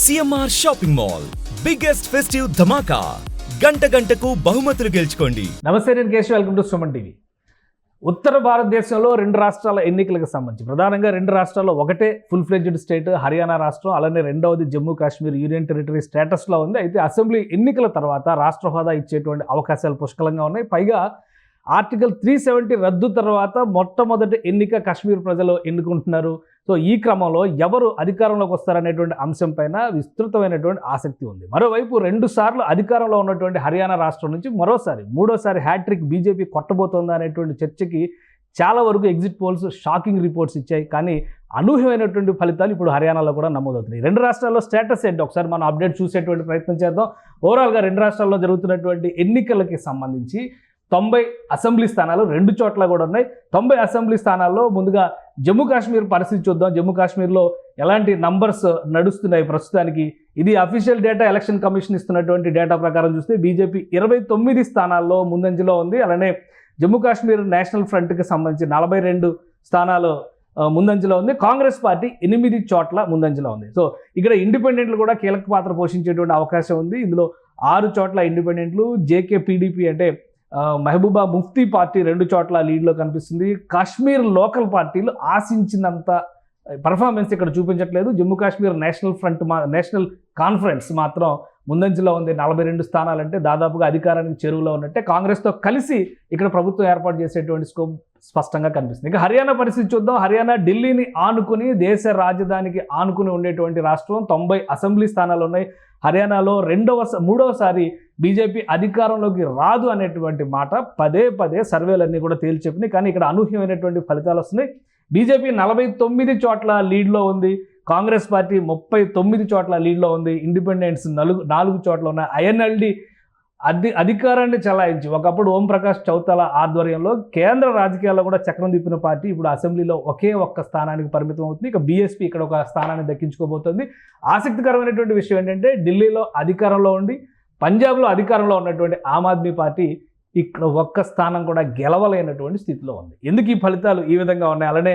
CMR shopping mall biggest festive ధమాకా. గంట గంటకు బహుమతులు గెలుచుకోండి. నమస్తే నేను Keshav. Welcome to Suman TV. ఉత్తర భారతదేశంలో రెండు రాష్ట్రాల ఎన్నికలకు సంబంధించి ప్రధానంగా రెండు రాష్ట్రాల్లో ఒకటే ఫుల్ ఫ్లెడ్జ్డ్ స్టేట్ హర్యానా రాష్ట్రం అలానే రెండవది జమ్మూ కాశ్మీర్ యూనియన్ టెరిటరీ స్టేటస్లో ఉంది. అయితే అసెంబ్లీ ఎన్నికల తర్వాత రాష్ట్ర హోదా ఇచ్చేటువంటి అవకాశాలు పుష్కలంగా ఉన్నాయి. పైగా ఆర్టికల్ త్రీ సెవెంటీ రద్దు తర్వాత మొట్టమొదటి ఎన్నిక కాశ్మీర్ ప్రజలు ఎన్నుకుంటున్నారు. సో ఈ క్రమంలో ఎవరు అధికారంలోకి వస్తారనేటువంటి అంశం పైన విస్తృతమైనటువంటి ఆసక్తి ఉంది. మరోవైపు రెండు సార్లు అధికారంలో ఉన్నటువంటి హర్యానా రాష్ట్రం నుంచి మరోసారి మూడోసారి హ్యాట్రిక్ బీజేపీ కొట్టబోతోందా అనేటువంటి చర్చకి చాలా వరకు ఎగ్జిట్ పోల్స్ షాకింగ్ రిపోర్ట్స్ ఇచ్చాయి. కానీ అనూహ్యమైనటువంటి ఫలితాలు ఇప్పుడు హర్యానాలో కూడా నమోదవుతున్నాయి. రెండు రాష్ట్రాల్లో స్టేటస్ ఏంటి? ఒకసారి మనం అప్డేట్ చూసేటువంటి ప్రయత్నం చేద్దాం. ఓవరాల్గా రెండు రాష్ట్రాల్లో జరుగుతున్నటువంటి ఎన్నికలకి సంబంధించి తొంభై అసెంబ్లీ స్థానాలు రెండు చోట్ల కూడా ఉన్నాయి. తొంభై అసెంబ్లీ స్థానాల్లో ముందుగా జమ్మూ కాశ్మీర్ పరిస్థితి చూద్దాం. జమ్మూ కాశ్మీర్లో ఎలాంటి నంబర్స్ నడుస్తున్నాయి ప్రస్తుతానికి? ఇది అఫీషియల్ డేటా ఎలక్షన్ కమిషన్ ఇస్తున్నటువంటి డేటా ప్రకారం చూస్తే బీజేపీ ఇరవై తొమ్మిది స్థానాల్లో ముందంజలో ఉంది. అలానే జమ్మూ కాశ్మీర్ నేషనల్ ఫ్రంట్కి సంబంధించి నలభై రెండు స్థానాలు ముందంజలో ఉంది. కాంగ్రెస్ పార్టీ ఎనిమిది చోట్ల ముందంజలో ఉంది. సో ఇక్కడ ఇండిపెండెంట్లు కూడా కీలక పాత్ర పోషించేటువంటి అవకాశం ఉంది. ఇందులో ఆరు చోట్ల ఇండిపెండెంట్లు. జేకే పీడీపీ అంటే మహబూబా ముఫ్తీ పార్టీ రెండు చోట్ల లీడ్లో కనిపిస్తుంది. కాశ్మీర్ లోకల్ పార్టీలు ఆశించినంత పర్ఫార్మెన్స్ ఇక్కడ చూపించట్లేదు. జమ్మూ కాశ్మీర్ నేషనల్ ఫ్రంట్ మా నేషనల్ కాన్ఫరెన్స్ మాత్రం ముందంజలో ఉంది. నలభై రెండు స్థానాలంటే దాదాపుగా అధికారానికి చెరువులో ఉన్నట్టే కాంగ్రెస్తో కలిసి ఇక్కడ ప్రభుత్వం ఏర్పాటు చేసేటువంటి స్కోప్ స్పష్టంగా కనిపిస్తుంది. ఇంకా హర్యానా పరిస్థితి చూద్దాం. హర్యానా ఢిల్లీని ఆనుకుని దేశ రాజధానికి ఆనుకుని ఉండేటువంటి రాష్ట్రం తొంభై అసెంబ్లీ స్థానాలు ఉన్నాయి. హర్యానాలో రెండవ మూడవసారి బీజేపీ అధికారంలోకి రాదు అనేటువంటి మాట పదే పదే సర్వేలన్నీ కూడా తేల్చి చెప్పినాయి కానీ ఇక్కడ అనూహ్యమైనటువంటి ఫలితాలు వస్తున్నాయి. బీజేపీ నలభై తొమ్మిది చోట్ల లీడ్లో ఉంది. కాంగ్రెస్ పార్టీ ముప్పై తొమ్మిది చోట్ల లీడ్లో ఉంది. ఇండిపెండెన్స్ నలుగు నాలుగు చోట్ల ఉన్నాయి. ఐఎన్ఎల్డి అధి అధికారాన్ని చలాయించి ఒకప్పుడు ఓం ప్రకాష్ చౌతాల ఆధ్వర్యంలో కేంద్ర రాజకీయాల్లో కూడా చక్రం తిప్పిన పార్టీ ఇప్పుడు అసెంబ్లీలో ఒకే ఒక్క స్థానానికి పరిమితం అవుతుంది. ఇక బీఎస్పీ ఇక్కడ ఒక స్థానాన్ని దక్కించుకోబోతుంది. ఆసక్తికరమైనటువంటి విషయం ఏంటంటే ఢిల్లీలో అధికారంలో ఉండి పంజాబ్లో అధికారంలో ఉన్నటువంటి ఆమ్ ఆద్మీ పార్టీ ఇక్కడ ఒక్క స్థానం కూడా గెలవలేనటువంటి స్థితిలో ఉంది. ఎందుకు ఈ ఫలితాలు ఈ విధంగా ఉన్నాయి? అలానే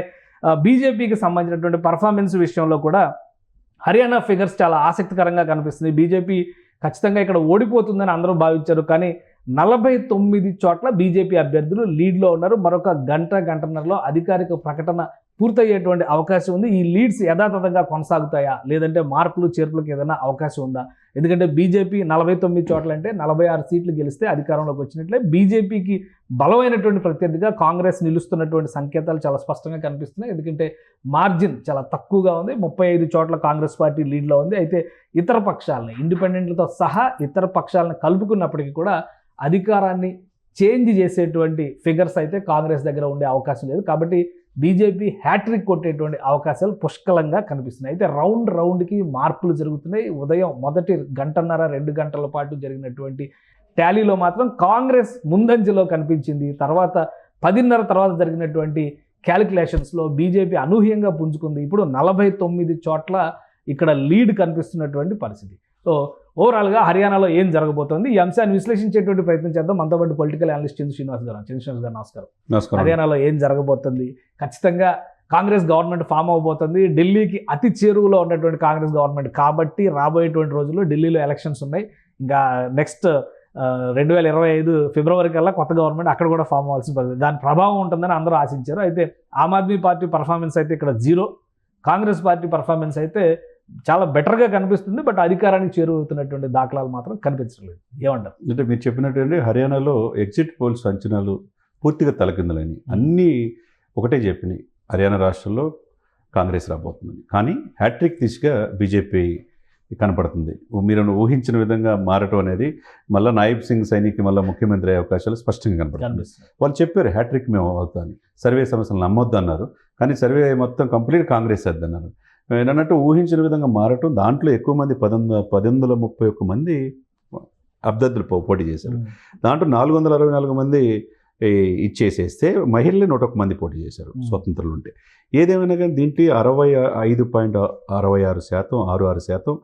బీజేపీకి సంబంధించినటువంటి పర్ఫార్మెన్స్ విషయంలో కూడా హర్యానా ఫిగర్స్ చాలా ఆసక్తికరంగా కనిపిస్తుంది. బీజేపీ ఖచ్చితంగా ఇక్కడ ఓడిపోతుందని అందరూ భావించారు. కానీ నలభై తొమ్మిది చోట్ల బీజేపీ అభ్యర్థులు లీడ్లో ఉన్నారు. మరొక గంట గంటన్నరలో అధికారిక ప్రకటన పూర్తయ్యేటువంటి అవకాశం ఉంది. ఈ లీడ్స్ యథాతథంగా కొనసాగుతాయా? లేదంటే మార్పులు చేర్పులకు ఏదైనా అవకాశం ఉందా? ఎందుకంటే బీజేపీ నలభై తొమ్మిది చోట్ల అంటే నలభై ఆరు సీట్లు గెలిస్తే అధికారంలోకి వచ్చినట్లే బీజేపీకి బలమైనటువంటి ప్రత్యర్థిగా కాంగ్రెస్ నిలుస్తున్నటువంటి సంకేతాలు చాలా స్పష్టంగా కనిపిస్తున్నాయి. ఎందుకంటే మార్జిన్ చాలా తక్కువగా ఉంది. ముప్పై ఐదు చోట్ల కాంగ్రెస్ పార్టీ లీడ్లో ఉంది. అయితే ఇతర పక్షాలని ఇండిపెండెంట్లతో సహా ఇతర పక్షాలను కలుపుకున్నప్పటికీ కూడా అధికారాన్ని చేంజ్ చేసేటువంటి ఫిగర్స్ అయితే కాంగ్రెస్ దగ్గర ఉండే అవకాశం లేదు. కాబట్టి బీజేపీ హ్యాట్రిక్ కొట్టేటువంటి అవకాశాలు పుష్కలంగా కనిపిస్తున్నాయి. అయితే రౌండ్ రౌండ్కి మార్పులు జరుగుతున్నాయి. ఉదయం మొదటి గంటన్నర రెండు గంటల పాటు జరిగినటువంటి ట్యాలీలో మాత్రం కాంగ్రెస్ ముందంజలో కనిపించింది. తర్వాత పదిన్నర తర్వాత జరిగినటువంటి క్యాలిక్యులేషన్స్లో బీజేపీ అనూహ్యంగా పుంజుకుంది. ఇప్పుడు నలభై తొమ్మిది చోట్ల ఇక్కడ లీడ్ కనిపిస్తున్నటువంటి పరిస్థితి. సో ఓవరాల్గా హర్యానాలో ఏం జరగబోతోంది? ఈ అంశాన్ని విశ్లేషించేటువంటి ప్రయత్నం చేద్దాం. మనతో పాటు పొలిటికల్ అనలిస్ట్ చంద్ర శ్రీనివాస్ గారు చంద్ర శ్రీనివాస్ గారు నమస్కారం. నమస్కారం. హర్యానాలో ఏం జరగబోతుంది? ఖచ్చితంగా కాంగ్రెస్ గవర్నమెంట్ ఫామ్ అవబోతుంది. ఢిల్లీకి అతి చేరువలో ఉన్నటువంటి కాంగ్రెస్ గవర్నమెంట్ కాబట్టి రాబోయేటువంటి రోజుల్లో ఢిల్లీలో ఎలక్షన్స్ ఉన్నాయి. ఇంకా నెక్స్ట్ రెండు వేల ఇరవై ఐదు ఫిబ్రవరి కల్లా కొత్త గవర్నమెంట్ అక్కడ కూడా ఫామ్ అవ్వాల్సిన పరిస్థితి. దాని ప్రభావం ఉంటుందని అందరూ ఆశించారు. అయితే ఆమ్ ఆద్మీ పార్టీ పర్ఫార్మెన్స్ అయితే ఇక్కడ జీరో. కాంగ్రెస్ పార్టీ పర్ఫార్మెన్స్ అయితే చాలా బెటర్గా కనిపిస్తుంది బట్ అధికారానికి చేరువవుతున్నటువంటి దాఖలాలు మాత్రం కనిపించలేదు ఏమంటారు అంటే మీరు చెప్పినట్టు హర్యానాలో ఎగ్జిట్ పోల్స్ అంచనాలు పూర్తిగా తలకిందులని అన్నీ ఒకటే చెప్పినాయి. హర్యానా రాష్ట్రంలో కాంగ్రెస్ రాబోతుందని. కానీ హ్యాట్రిక్ దిశగా బీజేపీ కనపడుతుంది. మీరు ఊహించిన విధంగా మారటం అనేది మళ్ళీ నాయబ్ సింగ్ సైనికి మళ్ళీ ముఖ్యమంత్రి అయ్యే అవకాశాలు స్పష్టంగా కనపడుతుంది వాళ్ళు చెప్పారు హ్యాట్రిక్ మేము అవుతామని. సర్వే సమస్యలు నమ్మొద్దు అన్నారు కానీ సర్వే మొత్తం కంప్లీట్ కాంగ్రెస్ అన్నారు అన్నట్టు ఊహించిన విధంగా మారటం దాంట్లో ఎక్కువ మంది పదొంద పది వందల ముప్పై ఒక్క మంది అభ్యర్థులు పో- పోటీ చేశారు. దాంట్లో నాలుగు వందల అరవై నాలుగు మంది ఇచ్చేసేస్తే మహిళలు నూట మంది పోటీ చేశారు. స్వతంత్రులు ఉంటే ఏదేమైనా కానీ దీంట్లో అరవై ఐదు పాయింట్ అరవై ఆరు శాతం ఆరు ఆరు శాతం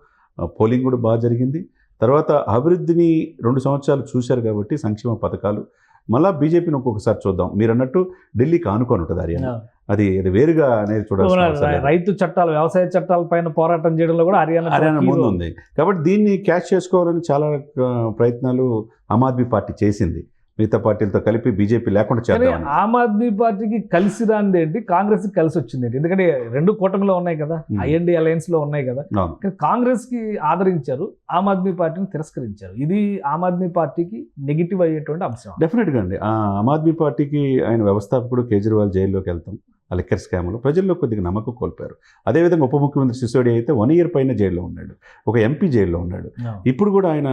పోలింగ్ కూడా బాగా జరిగింది. తర్వాత అభివృద్ధిని రెండు సంవత్సరాలు చూశారు కాబట్టి సంక్షేమ పథకాలు. మళ్ళా బీజేపీని ఒక్కొక్కసారి చూద్దాం. మీరు అన్నట్టు ఢిల్లీకి ఆనుకొని ఉంటుంది హర్యానా అది అది వేరుగా అనేది లేదు. రైతు చట్టాలు వ్యవసాయ చట్టాల పైన పోరాటం చేయడంలో కూడా హర్యానా హర్యానా ముందు. ఉంది కాబట్టి దీన్ని క్యాచ్ చేసుకోవాలని చాలా ప్రయత్నాలు ఆమ్ ఆద్మీ పార్టీ చేసింది. మిగతా పార్టీలతో కలిపి బీజేపీ లేకుండా చేద్దామని. ఆమ్ ఆద్మీ పార్టీకి కలిసి రానిది ఏంటి? కాంగ్రెస్కి కలిసి వచ్చింది ఏంటి? ఎందుకంటే రెండు కూటమిలో ఉన్నాయి కదా. ఐఎన్డి అలయన్స్లో ఉన్నాయి కదా. కాంగ్రెస్కి ఆదరించారు ఆమ్ ఆద్మీ పార్టీని తిరస్కరించారు. ఇది ఆమ్ ఆద్మీ పార్టీకి నెగిటివ్ అయ్యేటువంటి అంశం. డెఫినెట్గా అండి. ఆ ఆమ్ ఆద్మీ పార్టీకి ఆయన వ్యవస్థాపకుడు కేజ్రీవాల్ జైల్లోకి వెళ్తాం. ఆ లిక్కర్ స్కామ్లో ప్రజల్లో కొద్దిగా నమ్మకం కోల్పోయారు. అదేవిధంగా ఉప ముఖ్యమంత్రి సిసోడి అయితే వన్ ఇయర్ పైన జైల్లో ఉన్నాడు. ఒక ఎంపీ జైల్లో ఉన్నాడు. ఇప్పుడు కూడా ఆయన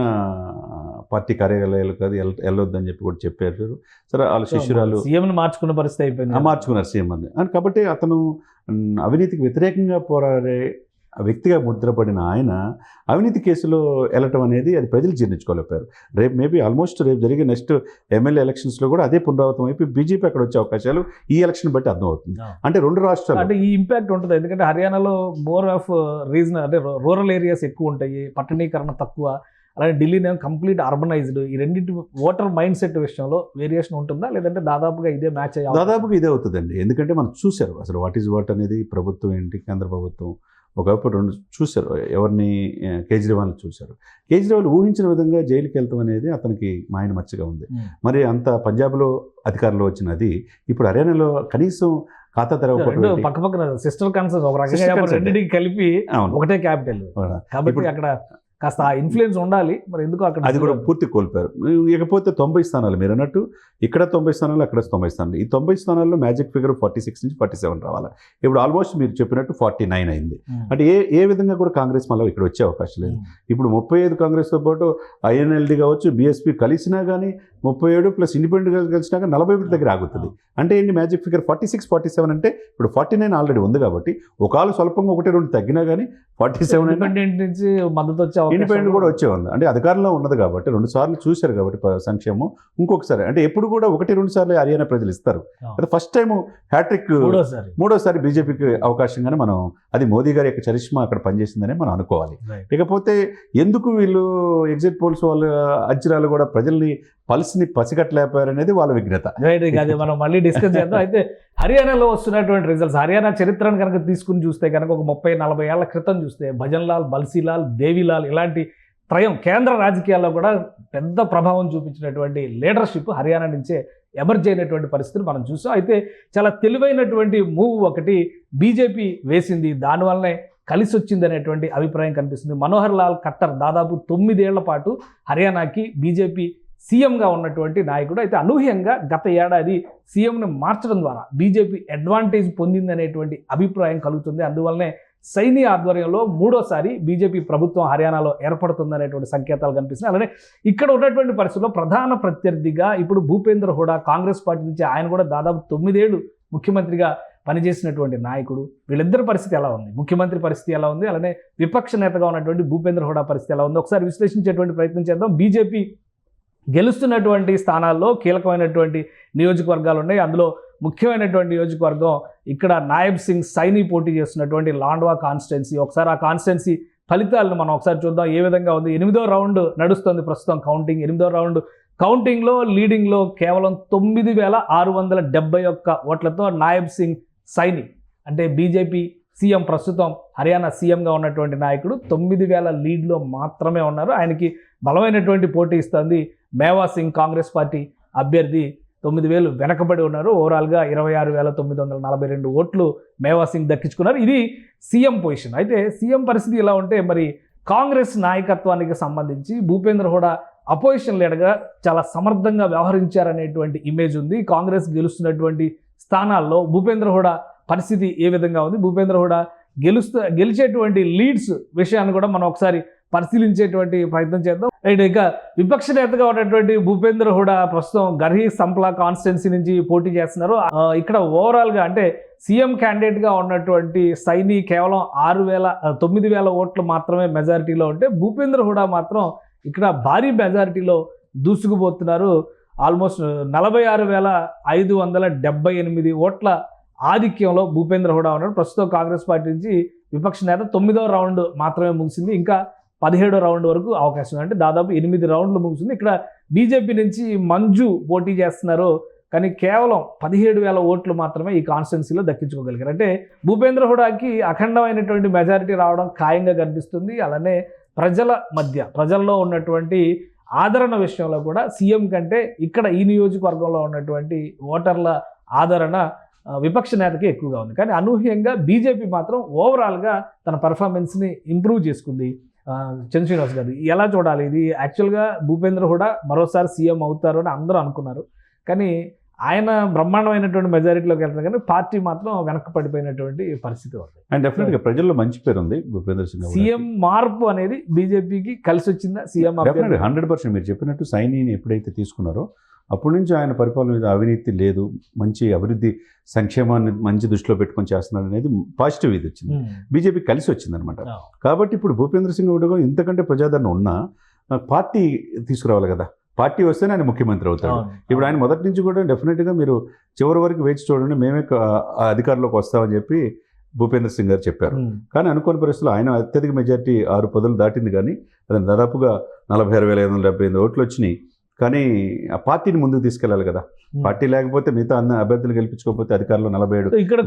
పార్టీ కార్యాలయాలకు అది వెళ్ళ- వెళ్ళొద్దని చెప్పి కూడా చెప్పారు సరే వాళ్ళ శిష్యురాలు సీఎం ని మార్చుకున్న పరిస్థితి అయిపోయింది. మార్చుకున్నారు సీఎం అని కాబట్టి అతను అవినీతికి వ్యతిరేకంగా పోరాడే వ్యక్తిగా ముద్రపడిన ఆయన అవినీతి కేసులో వెళ్ళటం అనేది అది ప్రజలు జీర్ణించుకోలేకపోయారు. రేపు మేబీ ఆల్మోస్ట్ రేపు జరిగే నెక్స్ట్ ఎమ్మెల్యే ఎలక్షన్స్లో కూడా అదే పునరావృతం అయిపోయి బీజేపీ అక్కడ వచ్చే అవకాశాలు ఈ ఎలక్షన్ బట్టి అర్థమవుతుంది. అంటే రెండు రాష్ట్రాలు. అంటే ఈ ఇంపాక్ట్ ఉంటుంది. ఎందుకంటే హర్యానాలో మోర్ ఆఫ్ రీజన్ అంటే రూరల్ ఏరియాస్ ఎక్కువ ఉంటాయి పట్టణీకరణ తక్కువ అలాగే ఢిల్లీనేమో కంప్లీట్ అర్బనైజ్డ్ ఈ రెండింటి ఓటర్ మైండ్ సెట్ విషయంలో వేరియేషన్ ఉంటుందా? లేదంటే దాదాపుగా ఇదే మ్యాచ్ అయ్యే అవకాశం? దాదాపుగా ఇదే అవుతుందండి. ఎందుకంటే మనం చూశారు అసలు వాట్ ఈజ్ వాట్ అనేది ప్రభుత్వం ఏంటి కేంద్ర ప్రభుత్వం ఒకప్పుడు రెండు చూశారు. ఎవరిని కేజ్రీవాల్ని చూశారు. కేజ్రీవాల్ ఊహించిన విధంగా జైలుకి వెళ్తాం అనేది అతనికి మాయన మచ్చగా ఉంది. మరి అంత పంజాబ్లో అధికారంలో వచ్చినది ఇప్పుడు హర్యానాలో కనీసం ఖాతా రెండు తెరవకపోవడం పక్క పక్కన సిస్టర్ కన్సర్న్ ఒక రకంగా కలిపి ఒకటే క్యాపిటల్. కాబట్టి అక్కడ కాస్త ఇన్ఫ్లుయెన్స్ ఉండాలి మరి ఎందుకు అక్కడ అది కూడా పూర్తి కోల్పోయారు. ఇకపోతే తొంభై స్థానాలు మీరు అన్నట్టు ఇక్కడ తొంభై స్థానాలు అక్కడ తొంభై స్థానాలు. ఈ తొంభై స్థానాల్లో మ్యాజిక్ ఫిగర్ ఫార్టీ సిక్స్ నుంచి ఫార్టీ సెవెన్ రావాలి? ఇప్పుడు ఆల్మోస్ట్ మీరు చెప్పినట్టు ఫార్టీ నైన్ అయింది. ఉమ్. అంటే ఏ ఏ విధంగా కూడా కాంగ్రెస్ మళ్ళీ ఇక్కడ వచ్చే అవకాశం లేదు. ఇప్పుడు ముప్పై ఐదు కాంగ్రెస్తో పాటు ఐఎన్ఎల్డి కావచ్చు బీఎస్పీ కలిసినా కానీ ముప్పై ఏడు ప్లస్ ఇండిపెండెంట్ కలిసినా కానీ నలభై ఒకటి దగ్గర ఆగుతుంది. అంటే ఏంటి magic figure forty six forty seven అంటే ఇప్పుడు ఫార్టీ నైన్ ఆల్రెడీ ఉంది కాబట్టి ఒకవేళ స్వల్పంగా ఒకటి రెండు తగ్గినా కానీ ఫార్టీ సెవెన్ నుంచి మద్దతు వచ్చే ఇండిపెండెంట్ కూడా వచ్చే ఉంది. అంటే అధికారంలో ఉన్నది కాబట్టి రెండు సార్లు చూశారు కాబట్టి సంక్షేమం. ఇంకొకసారి అంటే ఎప్పుడు కూడా ఒకటి రెండు సార్లు హర్యానా ప్రజలు ఇస్తారు. అది ఫస్ట్ టైం హ్యాట్రిక్ మూడోసారి. బీజేపీకి అవకాశంగానే మనం అది మోదీ గారి యొక్క చరిష్మా అక్కడ పనిచేసిందని మనం అనుకోవాలి. ఇకపోతే ఎందుకు వీళ్ళు ఎగ్జిట్ పోల్స్ వాళ్ళ అంచనాలు కూడా ప్రజల్ని పల్స్ని పసిగట్టలేకపోయారనేది వాళ్ళ విఘ్నత. రైట్ అది మనం మళ్ళీ డిస్కస్ చేద్దాం. అయితే హర్యానాలో వస్తున్నటువంటి రిజల్ట్స్ హర్యానా చరిత్రను కనుక తీసుకుని చూస్తే కనుక ఒక ముప్పై నలభై ఏళ్ళ క్రితం చూస్తే భజన్లాల్ బల్సీలాల్ దేవిలాల్ ఇలాంటి త్రయం కేంద్ర రాజకీయాల్లో కూడా పెద్ద ప్రభావం చూపించినటువంటి లీడర్షిప్ హర్యానా నుంచే ఎమర్జ్ అయినటువంటి పరిస్థితిని మనం చూసాం. అయితే చాలా తెలివైనటువంటి మూవ్ ఒకటి బీజేపీ వేసింది. దానివల్లనే కలిసి వచ్చింది అనేటువంటి అభిప్రాయం కనిపిస్తుంది. మనోహర్ లాల్ ఖట్టర్ దాదాపు తొమ్మిదేళ్ళ పాటు హర్యానాకి బీజేపీ సీఎంగా ఉన్నటువంటి నాయకుడు అయితే అనూహ్యంగా గత ఏడాది సీఎంను మార్చడం ద్వారా బీజేపీ అడ్వాంటేజ్ పొందిందనేటువంటి అభిప్రాయం కలుగుతుంది. అందువల్లనే సైని ఆధ్వర్యంలో మూడోసారి బీజేపీ ప్రభుత్వం హర్యానాలో ఏర్పడుతుందనేటువంటి సంకేతాలు కనిపిస్తున్నాయి. అలానే ఇక్కడ ఉన్నటువంటి పరిస్థితుల్లో ప్రధాన ప్రత్యర్థిగా ఇప్పుడు భూపేంద్ర హుడా కాంగ్రెస్ పార్టీ నుంచి ఆయన కూడా దాదాపు తొమ్మిదేళ్ళు ముఖ్యమంత్రిగా పనిచేసినటువంటి నాయకుడు. వీళ్ళిద్దరి పరిస్థితి ఎలా ఉంది? ముఖ్యమంత్రి పరిస్థితి ఎలా ఉంది? అలానే విపక్ష నేతగా ఉన్నటువంటి భూపేంద్ర హుడా పరిస్థితి ఎలా ఉంది? ఒకసారి విశ్లేషించేటువంటి ప్రయత్నం చేద్దాం. బీజేపీ గెలుస్తున్నటువంటి స్థానాల్లో కీలకమైనటువంటి నియోజకవర్గాలు ఉన్నాయి. అందులో ముఖ్యమైనటువంటి నియోజకవర్గం ఇక్కడ నాయబ్ సింగ్ సైని పోటీ చేస్తున్నటువంటి లాండ్వా కాన్స్టిట్యున్సీ ఒకసారి ఆ కాన్స్టిట్యున్సీ ఫలితాలను మనం ఒకసారి చూద్దాం. ఏ విధంగా ఉంది? ఎనిమిదో రౌండ్ నడుస్తుంది ప్రస్తుతం కౌంటింగ్. ఎనిమిదో రౌండ్ కౌంటింగ్లో లీడింగ్లో కేవలం తొమ్మిది వేల ఆరు వందల డెబ్బై ఒక్క ఓట్లతో నాయబ్ సింగ్ సైని. అంటే బీజేపీ సీఎం ప్రస్తుతం హర్యానా సీఎంగా ఉన్నటువంటి నాయకుడు తొమ్మిది వేల లీడ్లో మాత్రమే ఉన్నారు. ఆయనకి బలమైనటువంటి పోటీ ఇస్తుంది మేవా సింగ్ కాంగ్రెస్ పార్టీ అభ్యర్థి తొమ్మిది వేలు వెనకబడి ఉన్నారు. ఓవరాల్గా ఇరవై ఆరు వేల తొమ్మిది వందల నలభై రెండు ఓట్లు మేవా సింగ్ దక్కించుకున్నారు. ఇది సీఎం పొజిషన్. అయితే సీఎం పరిస్థితి ఇలా ఉంటే మరి కాంగ్రెస్ నాయకత్వానికి సంబంధించి భూపేంద్ర హోడా అపోజిషన్ లీడర్గా చాలా సమర్థంగా వ్యవహరించారనేటువంటి ఇమేజ్ ఉంది. కాంగ్రెస్ గెలుస్తున్నటువంటి స్థానాల్లో భూపేంద్ర హోడా పరిస్థితి ఏ విధంగా ఉంది? భూపేంద్ర హోడా గెలుస్తూ గెలిచేటువంటి లీడ్స్ విషయాన్ని కూడా మనం ఒకసారి పరిశీలించేటువంటి ప్రయత్నం చేద్దాం. రైట్ ఇక విపక్ష నేతగా ఉన్నటువంటి భూపేంద్ర హుడా ప్రస్తుతం గర్హి సంప్లా కాన్స్టిట్యున్సీ నుంచి పోటీ చేస్తున్నారు. ఇక్కడ ఓవరాల్గా అంటే సీఎం క్యాండిడేట్గా ఉన్నటువంటి సైని కేవలం ఆరు వేల తొమ్మిది వేల ఓట్లు మాత్రమే మెజారిటీలో ఉంటే భూపేంద్ర హుడా మాత్రం ఇక్కడ భారీ మెజారిటీలో దూసుకుపోతున్నారు. ఆల్మోస్ట్ నలభై ఆరు వేల ఐదు వందల డెబ్బై ఎనిమిది ఓట్ల ఆధిక్యంలో భూపేంద్ర హుడా ఉన్నాడు. ప్రస్తుతం కాంగ్రెస్ పార్టీ నుంచి విపక్ష నేత తొమ్మిదో రౌండ్ మాత్రమే ముగిసింది. ఇంకా పదిహేడో రౌండ్ వరకు అవకాశం అంటే దాదాపు ఎనిమిది రౌండ్లు ముగుస్తుంది. ఇక్కడ బీజేపీ నుంచి మంజు పోటీ చేస్తున్నారు కానీ కేవలం పదిహేడు వేల ఓట్లు మాత్రమే ఈ కాన్స్టిట్యున్సీలో దక్కించుకోగలిగారు. అంటే భూపేంద్ర హుడాకి అఖండమైనటువంటి మెజారిటీ రావడం ఖాయంగా కనిపిస్తుంది. అలానే ప్రజల మధ్య ప్రజల్లో ఉన్నటువంటి ఆదరణ విషయంలో కూడా సీఎం కంటే ఇక్కడ ఈ నియోజకవర్గంలో ఉన్నటువంటి ఓటర్ల ఆదరణ విపక్ష నేతకి ఎక్కువగా ఉంది. కానీ అనూహ్యంగా బీజేపీ మాత్రం ఓవరాల్గా తన పర్ఫార్మెన్స్ని ఇంప్రూవ్ చేసుకుంది. చంద్ర శ్రీనివాస్ గారు ఎలా చూడాలి? ఇది యాక్చువల్గా భూపేంద్ర కూడా మరోసారి సీఎం అవుతారు అని అందరూ అనుకున్నారు. కానీ ఆయన బ్రహ్మాండమైనటువంటి మెజారిటీలోకి వెళ్తారు కానీ పార్టీ మాత్రం వెనక్కి పడిపోయినటువంటి పరిస్థితి ఉంది. అండ్ డెఫినెట్గా ప్రజల్లో మంచి పేరు ఉంది భూపేంద్ర సింగ్ సీఎం మార్పు అనేది బీజేపీకి కలిసి వచ్చిందా? సీఎం హండ్రెడ్ పర్సెంట్ మీరు చెప్పినట్టు సైనీని ఎప్పుడైతే తీసుకున్నారో అప్పటి నుంచి ఆయన పరిపాలన మీద అవినీతి లేదు మంచి అభివృద్ధి సంక్షేమాన్ని మంచి దృష్టిలో పెట్టుకొని చేస్తున్నారు అనేది పాజిటివ్ ఇది వచ్చింది. బీజేపీ కలిసి వచ్చిందనమాట కాబట్టి ఇప్పుడు భూపేంద్ర సింగ్ గారు ఇంతకంటే ప్రజాదరణ ఉన్నా పార్టీ తీసుకురావాలి కదా. పార్టీ వస్తేనే ఆయన ముఖ్యమంత్రి అవుతాడు. ఇప్పుడు ఆయన మొదటి నుంచి కూడా డెఫినెట్గా మీరు చివరి వరకు వేచి చూడండి మేమే అధికారంలోకి వస్తామని చెప్పి భూపేంద్ర సింగ్ గారు చెప్పారు. కానీ అనుకోని పరిస్థితుల్లో ఆయన అత్యధిక మెజార్టీ ఆరు పదులు దాటింది కానీ అది దాదాపుగా నలభై ఆరు వేల ఐదు వందల డెబ్బై ఎనిమిది ఓట్లు వచ్చినాయి. కానీ ఆ పార్టీని ముందుకు తీసుకెళ్ళాలి కదా. పార్టీ లేకపోతే మిగతా అన్న అభ్యర్థులు గెలిపించుకోకపోతే అధికారంలో నలభై ఏడు ఇక్కడ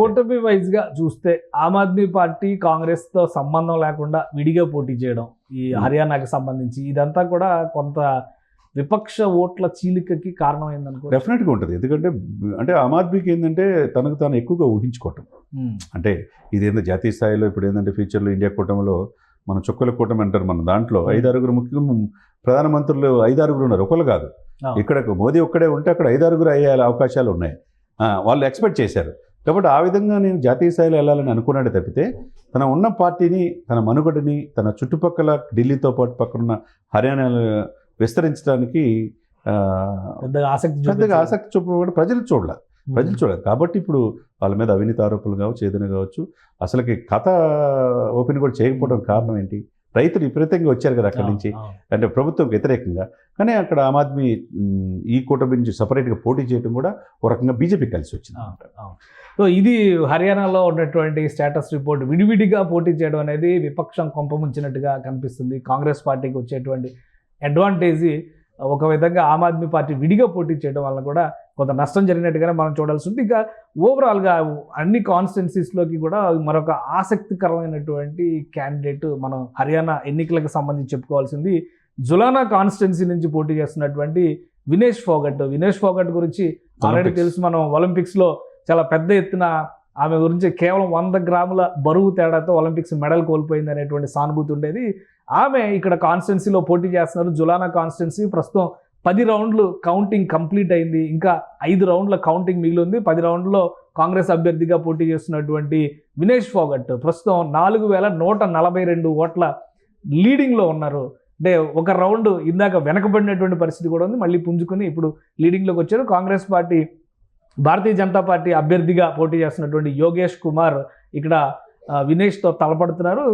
కూటమి వైజ్గా చూస్తే ఆమ్ ఆద్మీ పార్టీ కాంగ్రెస్తో సంబంధం లేకుండా విడిగా పోటీ చేయడం ఈ. హర్యానాకి సంబంధించి ఇదంతా కూడా కొంత విపక్ష ఓట్ల చీలికకి కారణమైంది అనుకో డెఫినెట్గా ఉంటుంది. ఎందుకంటే అంటే ఆమ్ ఆద్మీకి ఏంటంటే తనకు తాను ఎక్కువగా ఊహించుకోవటం. అంటే ఇదేందో జాతీయ స్థాయిలో ఇప్పుడు ఏంటంటే ఫ్యూచర్లో ఇండియా కూటమిలో మన చుక్కల కూటమి అంటారు మన దాంట్లో. ఐదారుగురు ముఖ్య ప్రధానమంత్రులు ఐదారుగురు ఉన్నారు. ఒకళ్ళు కాదు. ఇక్కడ మోదీ ఒక్కడే ఉంటే అక్కడ ఐదారుగురు అయ్యే అవకాశాలు ఉన్నాయి. వాళ్ళు ఎక్స్పెక్ట్ చేశారు. కాబట్టి ఆ విధంగా నేను జాతీయ స్థాయిలో వెళ్ళాలని అనుకున్నాడు తప్పితే తన ఉన్న పార్టీని తన మనుగడని తన చుట్టుపక్కల ఢిల్లీతో పాటు పక్కనున్న హర్యానాలో విస్తరించడానికి పెద్దగా ఆసక్తి పెద్దగా. ఆసక్తి చూపడం ప్రజలు చూడాలి. ప్రజలు చూడాలి కాబట్టి ఇప్పుడు వాళ్ళ మీద అవినీతి ఆరోపణలు కావచ్చు ఏదైనా కావచ్చు అసలుకి కథ ఓపెన్ కూడా చేయకపోవడం కారణం ఏంటి? రైతులు విపరీతంగా వచ్చారు కదా అక్కడి నుంచి. అంటే ప్రభుత్వం వ్యతిరేకంగా కానీ అక్కడ ఆమ్ ఆద్మీ ఈ కూటమి నుంచి సపరేట్గా పోటీ చేయడం కూడా ఒక రకంగా బీజేపీ కలిసి వచ్చింది. సో ఇది హర్యానాలో ఉన్నటువంటి స్టేటస్ రిపోర్ట్ విడివిడిగా పోటీ చేయడం అనేది విపక్షం కొంపముంచినట్టుగా కనిపిస్తుంది కాంగ్రెస్ పార్టీకి వచ్చేటువంటి అడ్వాంటేజ్ ఒక విధంగా ఆమ్ ఆద్మీ పార్టీ విడిగా పోటీ చేయడం వల్ల కూడా కొంత నష్టం జరిగినట్టుగానే మనం చూడాల్సి ఉంది ఇక ఓవరాల్గా అన్ని కాన్స్టిట్యున్సీస్లోకి కూడా మరొక ఆసక్తికరమైనటువంటి క్యాండిడేట్ మనం హర్యానా ఎన్నికలకు సంబంధించి చెప్పుకోవాల్సింది. జులానా కాన్స్టిట్యున్సీ నుంచి పోటీ చేస్తున్నటువంటి వినేష్ ఫోగట్. వినేష్ ఫోగట్ గురించి ఆల్రెడీ. తెలుసు మనం ఒలింపిక్స్లో చాలా పెద్ద ఎత్తున ఆమె గురించి కేవలం వంద గ్రాముల బరువు తేడాతో ఒలింపిక్స్ మెడల్ కోల్పోయింది అనేటువంటి సానుభూతి ఉండేది. ఆమె ఇక్కడ కాన్స్టిట్యున్సీలో పోటీ చేస్తున్నారు. జులానా కాన్స్టిట్యున్సీ ప్రస్తుతం పది రౌండ్లు కౌంటింగ్ కంప్లీట్ అయింది. ఇంకా ఐదు రౌండ్ల కౌంటింగ్ మిగిలి ఉంది పది రౌండ్లో కాంగ్రెస్ అభ్యర్థిగా పోటీ చేస్తున్నటువంటి వినేష్ ఫోగట్ ప్రస్తుతం నాలుగు వేల నూట నలభై రెండు ఓట్ల లీడింగ్లో ఉన్నారు. అంటే ఒక రౌండ్ ఇందాక వెనకబడినటువంటి పరిస్థితి కూడా ఉంది. మళ్ళీ పుంజుకుని ఇప్పుడు లీడింగ్లోకి వచ్చారు. Congress party Bharatiya Janata party అభ్యర్థిగా పోటీ చేస్తున్నటువంటి యోగేష్ కుమార్ ఇక్కడ వినేష్తో తలపడుతున్నారు.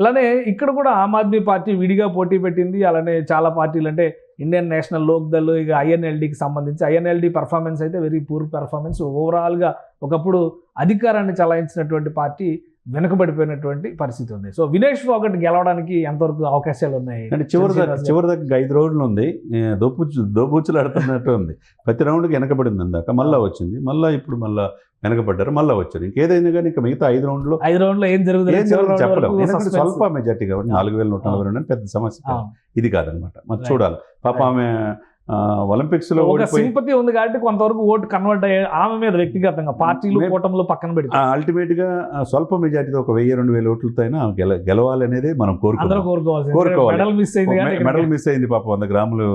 ఇలానే ఇక్కడ కూడా ఆమ్ ఆద్మీ పార్టీ విడిగా పోటీ పెట్టింది. అలానే చాలా పార్టీలు అంటే ఇండియన్ నేషనల్ లోక్ ఇక ఐఎన్ఎల్డికి సంబంధించి ఐఎన్ఎల్డి పర్ఫార్మెన్స్ అయితే వెరీ పూర్ పెర్ఫార్మెన్స్ ఓవరాల్గా ఒకప్పుడు అధికారాన్ని చలాయించినటువంటి పార్టీ వెనుకబడిపోయినటువంటి పరిస్థితి ఉంది. సో వినేష్ ఫోగట్ గెలవడానికి ఎంతవరకు అవకాశాలు ఉన్నాయి? అంటే చివరి దాకా చివరి దాకా ఐదు రౌండ్లు ఉంది దోపుచ్చు దోబూచులు ఆడుతున్నట్టు ఉంది. ప్రతి రౌండ్కి వెనకబడింది అందాక మళ్ళీ వచ్చింది. మళ్ళీ ఇప్పుడు మళ్ళీ వెనకబడ్డారు. మళ్ళీ వచ్చారు. ఇంకేదైనా కానీ ఇంకా మిగతా ఐదు రౌండ్లో ఐదు రౌండ్లో ఏం జరుగుతుంది చెప్పలేము. స్వల్ప మెజార్టీ కాబట్టి. నాలుగు వేల నూట నలభై రెండు అని పెద్ద సమస్య. ఇది కాదనమాట. మరి. చూడాలి. పాప. ఆమె ఆ, ఒలింపిక్స్లో సింపతి ఉంది కాబట్టి కొంతవరకు ఓటు కన్వర్ట్ అయ్యే ఆమె మీద వ్యక్తిగతంగా పార్టీలు కూటములు పక్కన పెడితే. అల్టిమేట్గా ఆ, స్వల్ప మెజార్టీతో ఒక వెయ్యి రెండు వేల ఓట్లతో అయినా గెల గెలవాలి అనేది మనం కోరుకోవాల్సింది. కోరుకోవాలి. మెడల్ మిస్ అయింది మెడల్ మిస్ అయింది పాప వంద గ్రాములు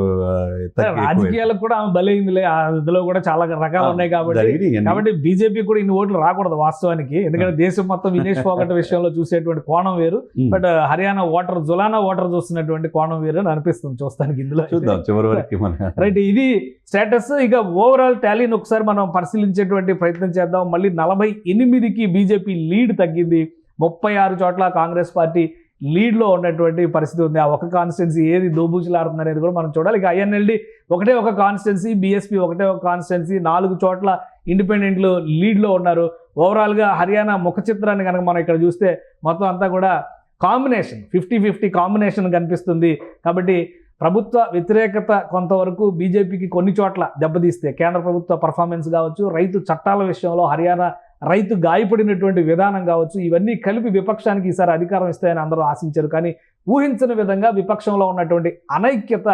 రాజకీయాలకు కూడా ఆమె బలైందిలే. ఆ ఇందులో కూడా చాలా రకాలు ఉన్నాయి కాబట్టి. కాబట్టి బీజేపీ కూడా ఇన్ని ఓట్లు రాకూడదు వాస్తవానికి. ఎందుకంటే దేశం మొత్తం వినేష్ ఫోగట్ విషయంలో చూసేటువంటి కోణం వేరు. But Haryana voter Julana voter చూస్తున్నటువంటి కోణం వేరు అని అనిపిస్తుంది చూస్తానికి ఇందులో. చూద్దాం చివరి వరకు మన రైట్ ఇది స్టేటస్. ఇక ఓవరాల్ టాలీని ఒకసారి మనం పరిశీలించేటువంటి ప్రయత్నం చేద్దాం. మళ్ళీ నలభై ఎనిమిదికి బీజేపీ లీడ్ తగ్గింది. ముప్పై ఆరు చోట్ల కాంగ్రెస్ పార్టీ లీడ్లో ఉన్నటువంటి పరిస్థితి ఉంది. ఆ ఒక కాన్స్టిట్యున్సీ ఏది దోబూచులాడుతుంది అనేది కూడా మనం చూడాలి. ఇక ఐఎన్ఎల్డి ఒకటే ఒక కాన్స్టిట్యున్సీ బీఎస్పీ ఒకటే ఒక కాన్స్టిట్యున్సీ నాలుగు చోట్ల ఇండిపెండెంట్లు లీడ్లో ఉన్నారు. ఓవరాల్గా హర్యానా ముఖ చిత్రాన్ని కనుక మనం ఇక్కడ చూస్తే మొత్తం అంతా కూడా కాంబినేషన్ ఫిఫ్టీ ఫిఫ్టీ కాంబినేషన్ కనిపిస్తుంది. కాబట్టి ప్రభుత్వ వ్యతిరేకత కొంతవరకు బీజేపీకి కొన్ని చోట్ల దెబ్బతీస్తే కేంద్ర ప్రభుత్వ పర్ఫార్మెన్స్ కావచ్చు రైతు చట్టాల విషయంలో హర్యానా రైతు గాయపడినటువంటి విధానం కావచ్చు ఇవన్నీ కలిపి విపక్షానికి ఈసారి అధికారం ఇస్తాయని అందరూ ఆశించారు. కానీ ఊహించని విధంగా విపక్షంలో ఉన్నటువంటి అనైక్యత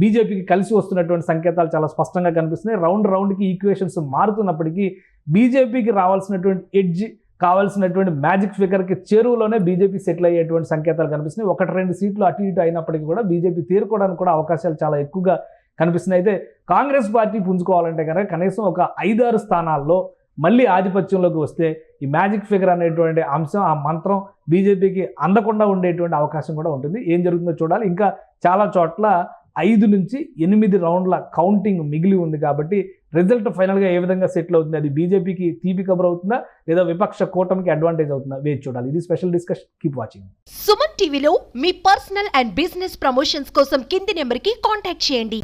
బీజేపీకి కలిసి వస్తున్నటువంటి సంకేతాలు చాలా స్పష్టంగా కనిపిస్తున్నాయి. రౌండ్ రౌండ్కి ఈక్వేషన్స్ మారుతున్నప్పటికీ బీజేపీకి రావాల్సినటువంటి ఎడ్జ్ కావాల్సినటువంటి మ్యాజిక్ ఫిగర్కి చేరువలోనే బీజేపీ సెటిల్ అయ్యేటువంటి సంకేతాలు కనిపిస్తున్నాయి. ఒకటి రెండు సీట్లు అటు ఇటు అయినప్పటికీ కూడా బీజేపీ తీరుకోవడానికి కూడా అవకాశాలు చాలా ఎక్కువగా కనిపిస్తున్నాయి. అయితే కాంగ్రెస్ పార్టీ పుంజుకోవాలంటే కనుక కనీసం ఒక ఐదారు స్థానాల్లో మళ్ళీ ఆధిపత్యంలోకి వస్తే ఈ మ్యాజిక్ ఫిగర్ అనేటువంటి అంశం ఆ మంత్రం బీజేపీకి అందకుండా ఉండేటువంటి అవకాశం కూడా ఉంటుంది. ఏం జరుగుతుందో చూడాలి. ఇంకా చాలా చోట్ల ఐదు నుంచి ఎనిమిది రౌండ్ల కౌంటింగ్ మిగిలి ఉంది కాబట్టి రిజల్ట్ ఫైనల్గా ఏ విధంగా సెటిల్ అవుతుంది? అది బీజేపీకి తీపి కబర్ అవుతుందా? లేదా విపక్ష కూటమికి అడ్వాంటేజ్ అవుతుందా? వేచి చూడాలి. ఇది special discussion keep watching Suman టీవీలో మీ పర్సనల్ అండ్ బిజినెస్ ప్రమోషన్స్ కోసం కింది నెంబర్కి కాంటాక్ట్ చేయండి.